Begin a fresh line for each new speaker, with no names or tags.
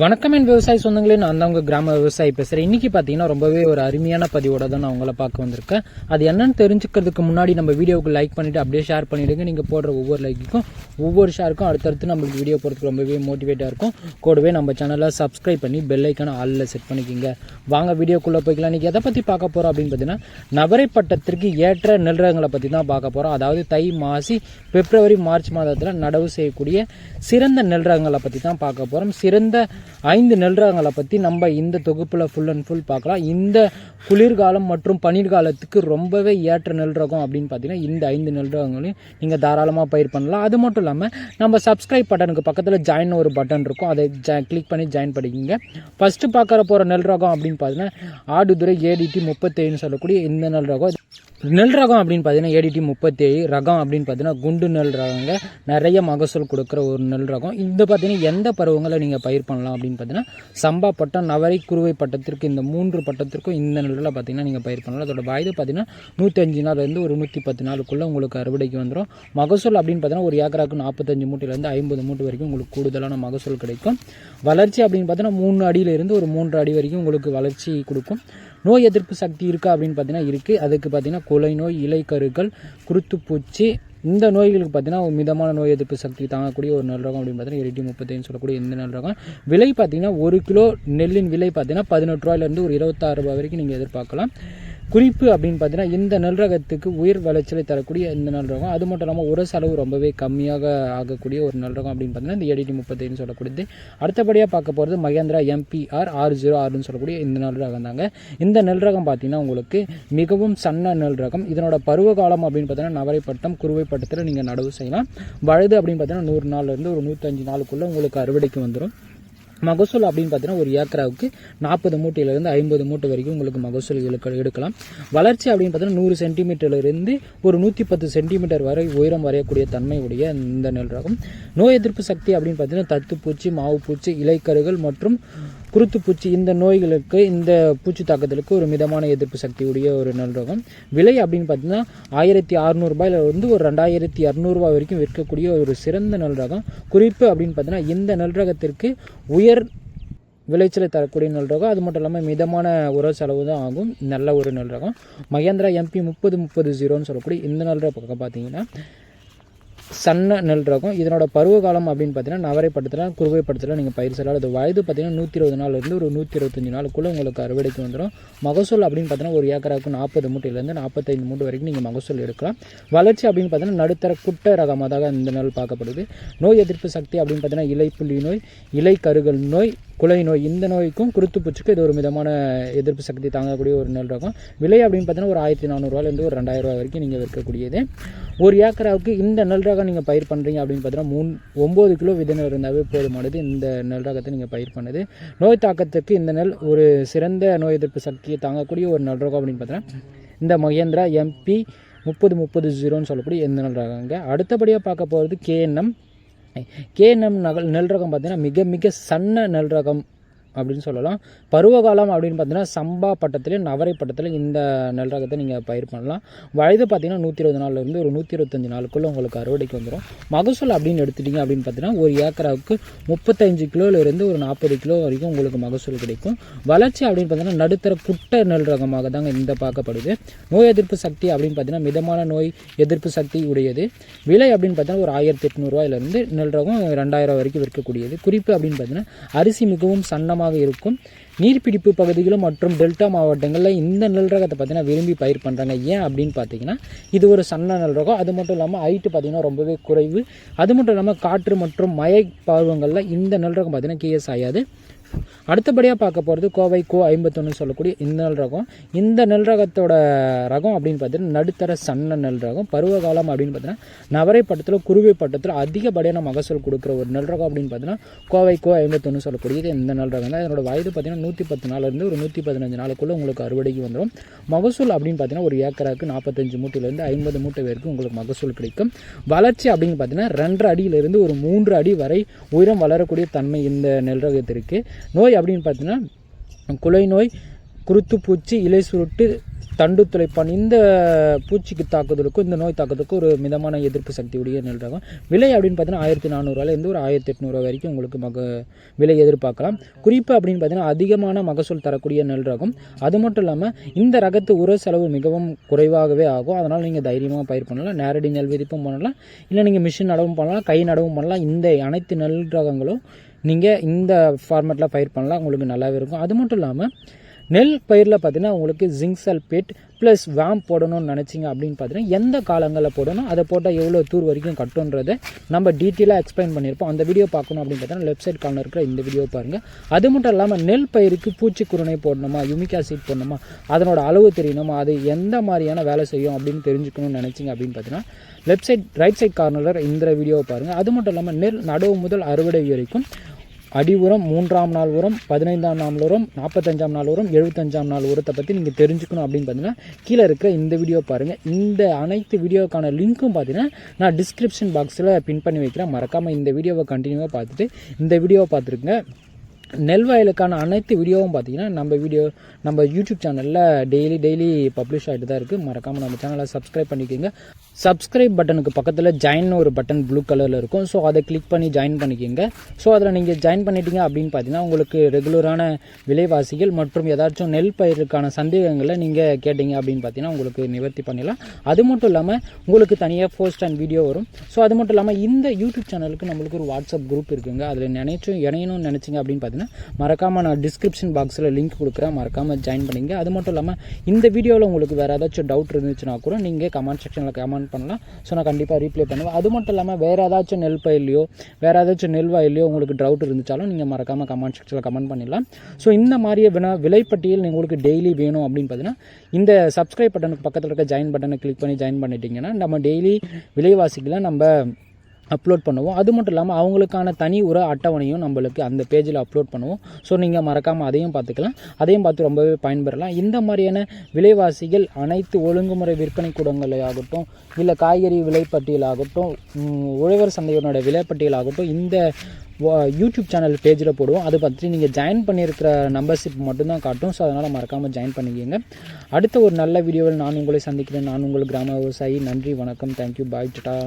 வணக்கம் என் விவசாய சொந்தங்களே நான் தான் உங்கள் கிராம விவசாயி பேசுகிறேன் இன்றைக்கி பார்த்தீங்கன்னா ரொம்பவே ஒரு அருமையான பதிவோட தான் நான் உங்களை பார்க்க வந்திருக்கேன். அது என்னன்னு தெரிஞ்சுக்கிறதுக்கு முன்னாடி நம்ம வீடியோவுக்கு லைக் பண்ணிவிட்டு அப்படியே ஷேர் பண்ணிவிடுங்க நீங்கள் போடுற ஒவ்வொரு லைக்குக்கும் ஒவ்வொரு ஷேருக்கும் அடுத்தடுத்து நம்மளுக்கு வீடியோ போடுறதுக்கு ரொம்பவே மோட்டிவேட்டாக இருக்கும். கூடவே நம்ம சேனலை சப்ஸ்கிரைப் பண்ணி பெல் ஐக்கான ஆளில் செட் பண்ணிக்கிங்க. வாங்க வீடியோக்குள்ளே போய்க்கலாம். இன்றைக்கி எதை பற்றி பார்க்க போகிறோம் அப்படின்னு பார்த்தீங்கன்னா நவரை பட்டத்திற்கு ஏற்ற நெல் ரகங்களை பற்றி தான் பார்க்க போகிறோம் அதாவது தை மாசி பிப்ரவரி மார்ச் மாதத்தில் நடவு செய்யக்கூடிய சிறந்த நெல் ரகங்களை பற்றி தான் பார்க்க போகிறோம் சிறந்த ஐந்து நெல் ரகங்களை பற்றி நம்ம இந்த தொகுப்பில் ஃபுல் அண்ட் ஃபுல் பார்க்கலாம். இந்த குளிர்காலம் மற்றும் பனிர்காலத்துக்கு ரொம்பவே ஏற்ற நெல் ரகம் அப்படின்னு பார்த்தீங்கன்னா இந்த ஐந்து நெல் ரகங்களையும் நீங்கள் தாராளமாக பயிர் பண்ணலாம். அது மட்டும் இல்லாமல் நம்ம சப்ஸ்கிரைப் பட்டனுக்கு பக்கத்தில் ஜாயின் ஒரு பட்டன் இருக்கும். அதை ஜா கிளிக் பண்ணி ஜாயின் பண்ணிக்கிங்க. ஃபஸ்ட்டு பார்க்குற போகிற நெல் ரகம் அப்படின்னு பார்த்தீங்கன்னா ஆடுதுறை ஏடிடி முப்பத்தேழுன்னு சொல்லக்கூடிய இந்த நெல் ரகம் நெல் ரகம் அப்படின்னு பார்த்தீங்கன்னா ஏடிடி முப்பத்தேழு ரகம் அப்படின்னு பார்த்தீங்கன்னா குண்டு நெல் ரகங்க. நிறைய மகசூல் கொடுக்குற ஒரு நெல் ரகம். இது பார்த்தீங்கன்னா எந்த பருவங்களை நீங்கள் பயிர் பண்ணலாம் அப்படின்னு பார்த்தீங்கன்னா சம்பா பட்டம் நவரை குருவை பட்டத்திற்கு இந்த மூன்று பட்டத்திற்கும் இந்த நெல்லில் பார்த்தீங்கன்னா நீங்கள் பயிர் பண்ணலாம். அதோட வயது பார்த்தீங்கன்னா நூற்றஞ்சு நாள்லேருந்து ஒரு நூற்றி பத்து நாளுக்குள்ளே உங்களுக்கு அறுவடைக்கு வந்துடும் மகசூல் அப்படின்னு பார்த்தீங்கன்னா ஒரு ஏக்கராக்கு நாற்பத்தஞ்சு மூட்டையிலேருந்து ஐம்பது மூட்டை வரைக்கும் உங்களுக்கு கூடுதலான மகசூல் கிடைக்கும். வளர்ச்சி அப்படின்னு பார்த்தீங்கன்னா மூணு அடியிலேருந்து ஒரு மூன்று அடி வரைக்கும் உங்களுக்கு வளர்ச்சி கொடுக்கும். நோய் எதிர்ப்பு சக்தி இருக்கா அப்படின்னு பார்த்தீங்கன்னா இருக்குது அதுக்கு பார்த்தீங்கன்னா குலை நோய் இலைக்கருகள் குருத்துப்பூச்சி இந்த நோய்களுக்கு பார்த்தீங்கன்னா ஒரு மிதமான நோய் எதிர்ப்பு சக்தி தாங்கக்கூடிய ஒரு நல்ல ரகம் அப்படின்னு பார்த்தீங்கன்னா எரிட்டி முப்பத்தைன்னு சொல்லக்கூடிய இந்த நல்ல ரகம். விலை பார்த்தீங்கன்னா ஒரு கிலோ நெல்லின் விலை பார்த்தீங்கன்னா பதினெட்டு ரூபாயிலேருந்து ஒரு இருபத்தாறு ரூபாய் வரைக்கும் நீங்கள் எதிர்பார்க்கலாம். குறிப்பு அப்படின்னு பார்த்தீங்கன்னா இந்த நெல் ரகத்துக்கு விளைச்சலை தரக்கூடிய இந்த நெல் ரகம் அது மட்டும் இல்லாமல் உர செலவு ரொம்பவே கம்மியாக ஆகக்கூடிய ஒரு நெல் ரகம் அப்படின்னு பார்த்தீங்கன்னா இந்த எடிடி முப்பத்தைன்னு சொல்லக்கூடியது. அடுத்தபடியாக பார்க்க போகிறது மகேந்திரா எம்பிஆர் ஆறு ஜீரோ ஆறுன்னு சொல்லக்கூடிய இந்த நெல் ரகம் தாங்க. இந்த நெல் ரகம் பார்த்தீங்கன்னா உங்களுக்கு மிகவும் சன்ன நெல் ரகம் இதனோட பருவ காலம் அப்படின்னு பார்த்தீங்கன்னா நவரைப்பட்டம் குருவைப்பட்டத்தில் நீங்கள் நடவு செய்யலாம். வழுது அப்படின்னு பார்த்தீங்கன்னா நூறு நாள்லேருந்து ஒரு நூற்றஞ்சு நாளுக்குள்ளே உங்களுக்கு அறுவடைக்கு வந்துடும் மகசூல் அப்படின்னு பார்த்தீங்கன்னா ஒரு ஏக்கராவுக்கு நாற்பது மூட்டையிலேருந்து ஐம்பது மூட்டை வரைக்கும் உங்களுக்கு மகசூல் எடுக்க எடுக்கலாம். வளர்ச்சி அப்படின்னு பார்த்தீங்கன்னா நூறு சென்டிமீட்டர்லேருந்து ஒரு நூற்றி பத்து சென்டிமீட்டர் வரை உயரம் வரையக்கூடிய தன்மை உடைய இந்த நெல் ரகம். நோய் எதிர்ப்பு சக்தி அப்படின்னு பார்த்தீங்கன்னா தத்துப்பூச்சி மாவுப்பூச்சி இலைக்கருகள் மற்றும் குருத்துப்பூச்சி இந்த நோய்களுக்கு இந்த பூச்சி தாக்குதலுக்கு ஒரு மிதமான எதிர்ப்பு சக்தி உடைய ஒரு நல் ரகம். விலை அப்படின்னு பார்த்தீங்கன்னா ஆயிரத்தி அறநூறுபாயில வந்து ஒரு ரெண்டாயிரத்தி இரநூறுபா வரைக்கும் விற்கக்கூடிய ஒரு சிறந்த நல் ரகம். குறிப்பு அப்படின்னு பார்த்தீங்கன்னா இந்த நல் ரகத்திற்கு உயர் விளைச்சலை தரக்கூடிய நெல் ரகம். அது மட்டும் இல்லாமல் மிதமான உர செலவு தான் ஆகும். நல்ல ஒரு நெல் ரகம். மகேந்திரா எம்பி முப்பது முப்பது ஜீரோன்னு சொல்லக்கூடிய இந்த நெல் ரகம் பார்த்தீங்கன்னா சன்ன நெல் ரகம் இதனோட பருவ காலம் அப்படின்னு பார்த்தீங்கன்னா நவரை படத்தில் குறுவை படத்தில் நீங்கள் பயிர் செய்யலாம். அது வயது பார்த்தீங்கன்னா நூற்றி இருபது நாள்லேருந்து ஒரு நூற்றி இருபத்தஞ்சி நாளுக்குள்ளே உங்களுக்கு அறுவடைக்கு வந்துடும் மகசூல் அப்படின்னு பார்த்தீங்கன்னா ஒரு ஏக்கராவுக்கு நாற்பது மூட்டையிலேருந்து நாற்பத்தைந்து மூட்டை வரைக்கும் நீங்கள் மகசூல் எடுக்கலாம். வளர்ச்சி அப்படின்னு பார்த்தீங்கன்னா நடுத்தர குட்டை ரகமாக இந்த நெல் பார்க்கப்படுது. நோய் எதிர்ப்பு சக்தி அப்படின்னு பார்த்தீங்கன்னா இலை புள்ளி நோய் இலை கருகல் நோய் குலை நோய் இந்த நோய்க்கும் குருத்துப்பூச்சிக்கும் இது ஒரு மிதமான எதிர்ப்பு சக்தி தாங்கக்கூடிய ஒரு நெல் ரகம். விலை அப்படின்னு பார்த்தீங்கன்னா ஒரு ஆயிரத்தி நானூறுரூவாலேருந்து ஒரு ரெண்டாயிரரூவா வரைக்கும் நீங்கள் விற்கக்கூடியது. ஒரு ஏக்கராவுக்கு இந்த நெல் ரகம் நீங்கள் பயிர் பண்ணுறீங்க அப்படின்னு பார்த்தீங்கன்னா மூணு ஒம்பது கிலோ விதை நெல் இருந்தாவே போதுமானது இந்த நெல் ரகத்தை நீங்கள் பயிர் பண்ணுது. நோய் தாக்கத்துக்கு இந்த நெல் ஒரு சிறந்த நோய் எதிர்ப்பு சக்தியை தாங்கக்கூடிய ஒரு நெல் ரகம் அப்படின்னு பார்த்தீங்கன்னா இந்த மகேந்திரா எம்பி முப்பது முப்பது ஜீரோன்னு சொல்லக்கூடிய இந்த நெல் ரகங்க. அடுத்தபடியாக பார்க்க போகிறது கேஎன்எம் கேஎன்எம் நகல் நெல் ரகம் பார்த்தீங்கன்னா மிக மிக சன்ன நெல் ரகம். அப்படின்னு சொல்லலாம். பருவகாலம் அப்படின்னு பார்த்தீங்கன்னா சம்பா பட்டத்துலேயும் நவரை பட்டத்தில் இந்த நெல் ரகத்தை நீங்கள் பயிர் பண்ணலாம். வயது பார்த்தீங்கன்னா நூற்றி இருபது நாள்லேருந்து ஒரு நூற்றி இருபத்தஞ்சு நாளுக்குள்ளே உங்களுக்கு அறுவடைக்கு வந்துடும் மகசூல் அப்படின்னு எடுத்துட்டிங்க அப்படின்னு பார்த்தீங்கன்னா ஒரு ஏக்கராவுக்கு முப்பத்தஞ்சு கிலோலேருந்து ஒரு நாற்பது கிலோ வரைக்கும் உங்களுக்கு மகசூல் கிடைக்கும். வளர்ச்சி அப்படின்னு பார்த்தீங்கன்னா நடுத்தர குட்ட நெல் ரகமாக தாங்க இந்த பார்க்கப்படுது. நோய் எதிர்ப்பு சக்தி அப்படின்னு பார்த்தீங்கன்னா மிதமான நோய் எதிர்ப்பு சக்தி உடையது. விலை அப்படின்னு பார்த்தீங்கன்னா ஒரு ஆயிரத்தி எட்நூறுவாயிலேருந்து நெல் ரகம் ரெண்டாயிரம் வரைக்கும் விற்கக்கூடியது. குறிப்பு அப்படின்னு பார்த்தீங்கன்னா அரிசி மிகவும் சன்னம் சன்னமாக இருக்கும். நீர்ப்பிடிப்பு பகுதிகளும் மற்றும் டெல்டா மாவட்டங்களில் இந்த நெல் ரகத்தை பார்த்தீங்கன்னா விரும்பி பயிர் பண்ணுறாங்க ஏன் அப்படின்னு பார்த்தீங்கன்னா இது ஒரு சன்ன நெல் ரகம். அது மட்டும் இல்லாமல் ஹைட்டு பார்த்தீங்கன்னா ரொம்பவே குறைவு. அது மட்டும் இல்லாமல் காற்று மற்றும் மழை பருவங்களில் இந்த நெல் ரகம் பார்த்திங்கன்னா கேஎஸ் ஆயாது அடுத்தபடியாக பார்க்க போகிறது கோவை கோ ஐம்பத்தொன்று சொல்லக்கூடிய இந்த நெல் ரகம். இந்த நெல் ரகத்தோட ரகம் அப்படின்னு பார்த்தீங்கன்னா நடுத்தர சன்ன நெல் ரகம். பருவகாலம் அப்படின்னு பார்த்தீங்கன்னா நவரை பட்டத்தில் குருவை பட்டத்தில் அதிகப்படியான மகசூல் கொடுக்குற ஒரு நெல் ரகம் அப்படின்னு பார்த்தீங்கன்னா கோவை கோ ஐம்பத்தொன்று சொல்லக்கூடியது இந்த நெல் ரகம் தான். இதனோட வயது பார்த்தீங்கன்னா நூற்றி பத்து நாள்லேருந்து ஒரு நூற்றி பதினஞ்சு நாளுக்குள்ளே உங்களுக்கு அறுவடைக்கு வந்துடும். மகசூல் அப்படின்னு பார்த்தீங்கன்னா ஒரு ஏக்கராக்கு நாற்பத்தஞ்சு மூட்டையிலேருந்து ஐம்பது மூட்டை வரைக்கும் உங்களுக்கு மகசூல் கிடைக்கும். வளர்ச்சி அப்படின்னு பார்த்தீங்கன்னா ரெண்டரை அடியிலிருந்து ஒரு மூன்று அடி வரை உயரம் வளரக்கூடிய தன்மை இந்த நெல் ரகத்திற்கு. நோய் அப்படின்னு பார்த்தீங்கன்னா குலை நோய் குருத்துப்பூச்சி இலை சுருட்டு தண்டு துளைப்பான் இந்த பூச்சிக்கு தாக்குதலுக்கும் இந்த நோய் தாக்குதலுக்கும் ஒரு மிதமான எதிர்ப்பு சக்தி உடைய நெல் ரகம். விலை அப்படின்னு பார்த்தீங்கன்னா ஆயிரத்தி நானூறுவாலேருந்து ஒரு ஆயிரத்தி எட்நூறுவா வரைக்கும் உங்களுக்கு மக விலை எதிர்பார்க்கலாம். குறிப்பு அப்படின்னு பார்த்தீங்கன்னா அதிகமான மகசூல் தரக்கூடிய நெல் ரகம். அது மட்டும் இல்லாமல் இந்த ரகத்து உர செலவு மிகவும் குறைவாகவே ஆகும். அதனால் நீங்கள் தைரியமாக பயிர் பண்ணலாம். நேரடி நெல் விதிப்பும் பண்ணலாம். இல்லை நீங்கள் மிஷின் நடவும் பண்ணலாம். கை நடவும் பண்ணலாம். இந்த அனைத்து நெல் ரகங்களும் நீங்கள் இந்த ஃபார்மேட்டில் பயிர் பண்ணலாம் உங்களுக்கு நல்லாவே இருக்கும். அது மட்டும் இல்லாமல் நெல் பயிரில் பார்த்தீங்கன்னா உங்களுக்கு ஜிங்க் சல்பேட் ப்ளஸ் வேம் போடணும்னு நினச்சிங்க அப்படின்னு பார்த்தீங்கன்னா எந்த காலங்களில் போடணும் அதை போட்டால் எவ்வளோ தூர் வரைக்கும் கட்டுன்றதை நம்ம டீட்டெயிலாக எக்ஸ்பிளைன் பண்ணியிருப்போம். அந்த வீடியோ பார்க்கணும் அப்படின்னு பார்த்தீங்கன்னா லெஃப்ட் சைட் காலில் இருக்கிற இந்த வீடியோ பாருங்கள் அது மட்டும் இல்லாமல் நெல் பயிருக்கு பூச்சி குருணை போடணுமா யுமிக் ஆசிட் போடணுமா அதனோட அளவு தெரியணுமா அது எந்த மாதிரியான வேலை செய்யும் அப்படின்னு தெரிஞ்சுக்கணும்னு நினச்சிங்க அப்படின்னு பார்த்தீங்கன்னா லெஃப்ட் சைட் ரைட் சைட் கார்னரில் இந்த வீடியோவை பாருங்கள் அது மட்டும் இல்லாமல் நெல் நடவு முதல் அறுவடை வரைக்கும் அடி உரம் மூன்றாம் நாள் உரம் பதினைந்தாம் நாள் உரம் நாற்பத்தஞ்சாம் நாள் உரம் எழுபத்தஞ்சாம் நாள் உரத்தை பற்றி நீங்கள் தெரிஞ்சுக்கணும் அப்படின்னு பார்த்தீங்கன்னா கீழே இருக்கிற இந்த வீடியோ பாருங்கள் இந்த அனைத்து வீடியோக்கான லிங்க்கும் பார்த்தீங்கன்னா நான் டிஸ்கிரிப்ஷன் பாக்ஸில் பின் பண்ணி வைக்கிறேன். மறக்காமல் இந்த வீடியோவை கண்டினியூவாக பார்த்துட்டு இந்த வீடியோவை பார்த்துருக்கேன் நெல் வயலுக்கான அனைத்து வீடியோவும் பார்த்தீங்கன்னா நம்ம வீடியோ நம்ம யூடியூப் சேனலில் டெய்லி டெய்லி பப்ளிஷ் ஆகிட்டு தான் இருக்குது மறக்காமல் நம்ம சேனலை சப்ஸ்கிரைப் பண்ணிக்கோங்க. சப்ஸ்கிரைப் பட்டனுக்கு பக்கத்தில் ஜாயின் ஒரு பட்டன் ப்ளூ கலரில் இருக்கும். ஸோ அதை கிளிக் பண்ணி ஜாயின் பண்ணிக்கோங்க. ஸோ அதில் நீங்கள் ஜாயின் பண்ணிட்டீங்க அப்படின்னு பார்த்தீங்கன்னா உங்களுக்கு ரெகுலரான விலைவாசிகள் மற்றும் ஏதாச்சும் நெல் பயிருக்கான சந்தேகங்களை நீங்கள் கேட்டீங்க அப்படின்னு பார்த்தீங்கன்னா உங்களுக்கு நிவர்த்தி பண்ணிடலாம். அது மட்டும் இல்லாமல் உங்களுக்கு தனியாக போஸ்ட் அண்ட் வீடியோ வரும். ஸோ அது மட்டும் இல்லாமல் இந்த யூடியூப் சேனலுக்கு நம்மளுக்கு ஒரு வாட்ஸ்அப் குரூப் இருக்குங்க. அதில் நினைச்சும் இணையணும்னு நினச்சிங்க அப்படின்னு பார்த்தீங்கன்னா மறக்காமல் நான் டிஸ்கிரிப்ஷன் பாக்ஸில் லிங்க் கொடுக்குறேன். மறக்காமல் ஜாயின் பண்ணிங்க. அது மட்டும் இல்லாமல் இந்த வீடியோவில் உங்களுக்கு வேறு ஏதாச்சும் டவுட் இருந்துச்சுன்னா கூட நீங்கள் கமெண்ட் செக்ஷனில் கமெண்ட் பண்ணலாம். ஸோ நான் கண்டிப்பாக ரீப்ளை பண்ணுவேன். அது மட்டும் இல்லாமல் வேறு ஏதாச்சும் நெல் பயிலையோ வேறு ஏதாச்சும் நெல் வயலையோ உங்களுக்கு டவுட் இருந்துச்சாலும் நீங்கள் மறக்காமல் கமெண்ட் செக்ஷனில் கமெண்ட் பண்ணிடலாம். ஸோ இந்த மாதிரியே வினா விலைப்பட்டியல் உங்களுக்கு டெய்லி வேணும் அப்படின்னு பார்த்தீங்கன்னா இந்த சப்ஸ்கிரைப் பட்டனுக்கு பக்கத்தில் இருக்க ஜாயின் பட்டனை கிளிக் பண்ணி ஜாயின் பண்ணிட்டீங்கன்னா நம்ம டெய்லி விலைவாசிகளை நம்ம அப்லோட் பண்ணுவோம். அது மட்டும் இல்லாமல் அவங்களுக்கான தனி உர அட்டவணையும் நம்மளுக்கு அந்த பேஜில் அப்லோட் பண்ணுவோம். ஸோ நீங்கள் மறக்காமல் அதையும் பார்த்துக்கலாம். அதையும் பார்த்து ரொம்பவே பயன்பெறலாம். இந்த மாதிரியான விலைவாசிகள் அனைத்து ஒழுங்குமுறை விற்பனை கூடங்களாகட்டும் இல்லை காய்கறி விலைப்பட்டியலாகட்டும் உழவர் சந்தையினோட விலைப்பட்டியலாகட்டும் இந்த யூடியூப் சேனல் பேஜில் போடுவோம். அதை பற்றி நீங்கள் ஜாயின் பண்ணியிருக்கிற நம்பர்ஷிப் மட்டும்தான் காட்டும். ஸோ அதனால் மறக்காமல் ஜாயின் பண்ணிக்கோங்க. அடுத்த ஒரு நல்ல வீடியோவில் நான் உங்களை சந்திக்கிறேன். நான் உங்கள் கிராம விவசாயி. நன்றி வணக்கம். Thank you bye ta-ta